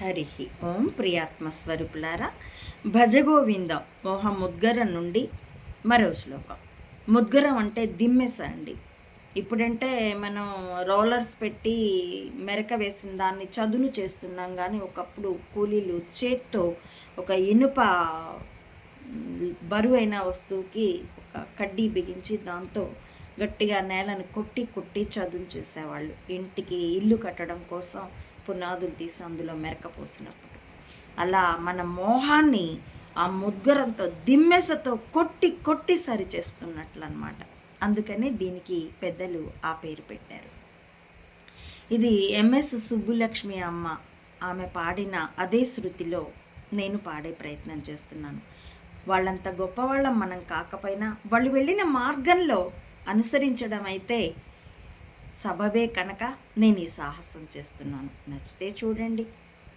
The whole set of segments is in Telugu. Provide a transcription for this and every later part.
హరి ఓం ప్రియాత్మ స్వరూపులారా భజగోవిందం మోహ ముద్గరం నుండి మరో శ్లోకం. ముద్గరం అంటే దిమ్మెస అండి ఇప్పుడంటే మనం రోలర్స్ పెట్టి మెరక వేసిన దాన్ని చదును చేస్తున్నాం కానీ ఒకప్పుడు కూలీలు చేత్తో ఒక ఇనుప బరువైన వస్తువుకి ఒక కడ్డీ బిగించి దాంతో గట్టిగా నేలను కొట్టి కొట్టి చదును చేసేవాళ్ళు. ఇంటికి ఇల్లు కట్టడం కోసం పునాదులు తీసి అందులో మెరకపోసినప్పుడు అలా మన మోహాన్ని ఆ ముద్గరంతో దిమ్మెసతో కొట్టి కొట్టి సరి చేస్తున్నట్లు అనమాట అందుకనే దీనికి పెద్దలు ఆ పేరు పెట్టారు. ఇది ఎంఎస్ సుబ్బులక్ష్మి అమ్మ. ఆమె పాడిన అదే శృతిలో నేను పాడే ప్రయత్నం చేస్తున్నాను. వాళ్ళంత గొప్పవాళ్ళం మనం కాకపోయినా వాళ్ళు వెళ్ళిన మార్గంలో అనుసరించడం అయితే సబబే కనుక నేను ఈ సాహసం చేస్తున్నాను. నచ్చితే చూడండి.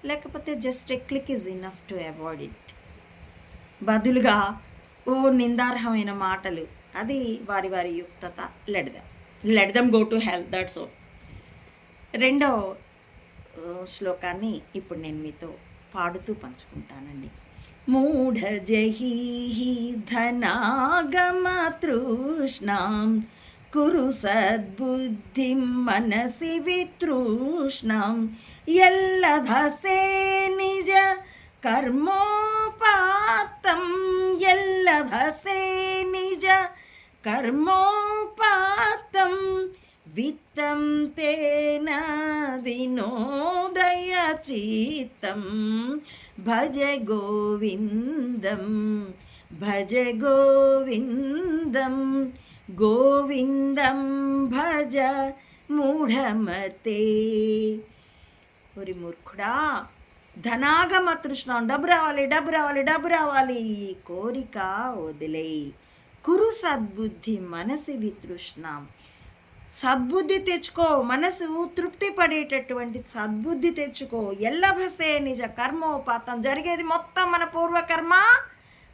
లేకపోతే just a click is enough to avoid it బదులుగా ఓ నిందార్హమైన మాటలు. అది వారి వారి యుక్తత లెడదాం. లెడదం గో టు హెల్త్ దట్స్ ఓ రెండో శ్లోకాన్ని ఇప్పుడు నేను మీతో పాడుతూ పంచుకుంటానండి. మూఢ జహీ ధనాగమ తృష్ణాం కురు సద్బుద్ధిం మనసి వితృష్ణం. ఎల్లభసే నిజ కర్మోపాతం ఎల్లభసే నిజ కర్మోపాతం విత్తం తేన వినోదయచిత్తం భజ గోవిందం భజ గోవిందం. గోవిందం భజ మూఢమతే. ఒరి మూర్ఖుడా ధనాగమ తృష్ణం డబ్బు రావాలి డబ్బు రావాలి డబ్బు రావాలి. కోరిక వదిలే. కురు సద్బుద్ధి మనసి వితృష్ణం. సద్బుద్ధి తెచ్చుకో మనసు తృప్తి పడేటటువంటి సద్బుద్ధి తెచ్చుకో. ఎల్లభసే నిజ కర్మోపాతం. జరిగేది మొత్తం మన పూర్వకర్మ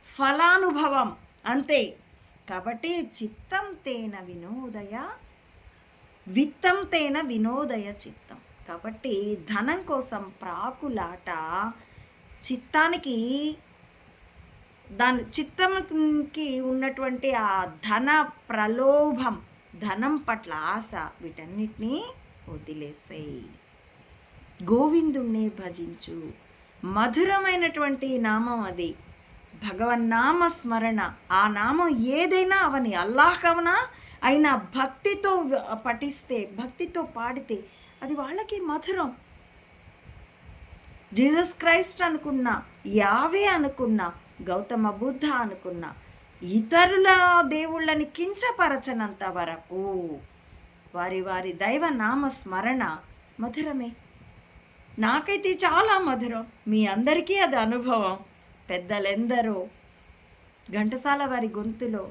ఫలానుభవం. అంతే. కాబట్టి చిత్తం తేన వినోదయ విత్తం తేన వినోదయ చిత్తం. కాబట్టి ధనం కోసం ప్రాకులాట చిత్తానికి దాని చిత్తంకి ఉన్నటువంటి ఆ ధన ప్రలోభం ధనం పట్ల ఆశ వీటన్నిటినీ వదిలేసేయి. గోవిందుణ్ణి భజించు. మధురమైనటువంటి నామం అది. భగవన్నామ స్మరణ ఆ నామం ఏదైనా అవని అల్లాహ్ అవనా అయినా భక్తితో పఠిస్తే భక్తితో పాడితే అది వాళ్ళకి మధురం. జీసస్ క్రైస్ట్ అనుకున్నా యావే అనుకున్నా గౌతమ బుద్ధ అనుకున్నా ఇతరుల దేవుళ్ళని కించపరచనంత వరకు వారి వారి దైవ నామ స్మరణ మధురమే. నాకైతే చాలా మధురం. మీ అందరికీ అది అనుభవం. పెద్దలెందరో ఘంటసాల వారి గొంతులో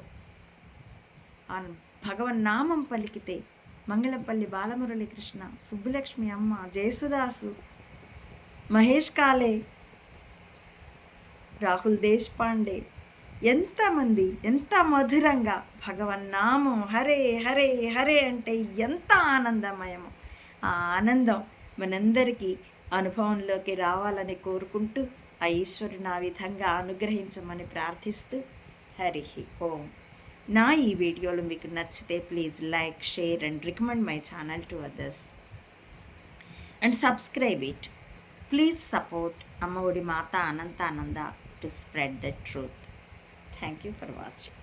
భగవన్ నామం పలికితే మంగళంపల్లి బాలమురళి కృష్ణ సుబ్బులక్ష్మి అమ్మ జయసుదాసు మహేష్ కాలే రాహుల్ దేశ్పాండే ఎంతమంది ఎంత మధురంగా భగవన్నామం హరే హరే హరే అంటే ఎంత ఆనందమయమో. ఆ ఆనందం మనందరికీ అనుభవంలోకి రావాలని కోరుకుంటూ ఆ ఈశ్వరుని ఆ విధంగా అనుగ్రహించమని ప్రార్థిస్తూ హరి ఓం. నా ఈ వీడియోలు మీకు నచ్చితే please like share and recommend my channel to others. And subscribe it. Please support Amma Odi Mata Anantananda to spread the truth. Thank you for watching.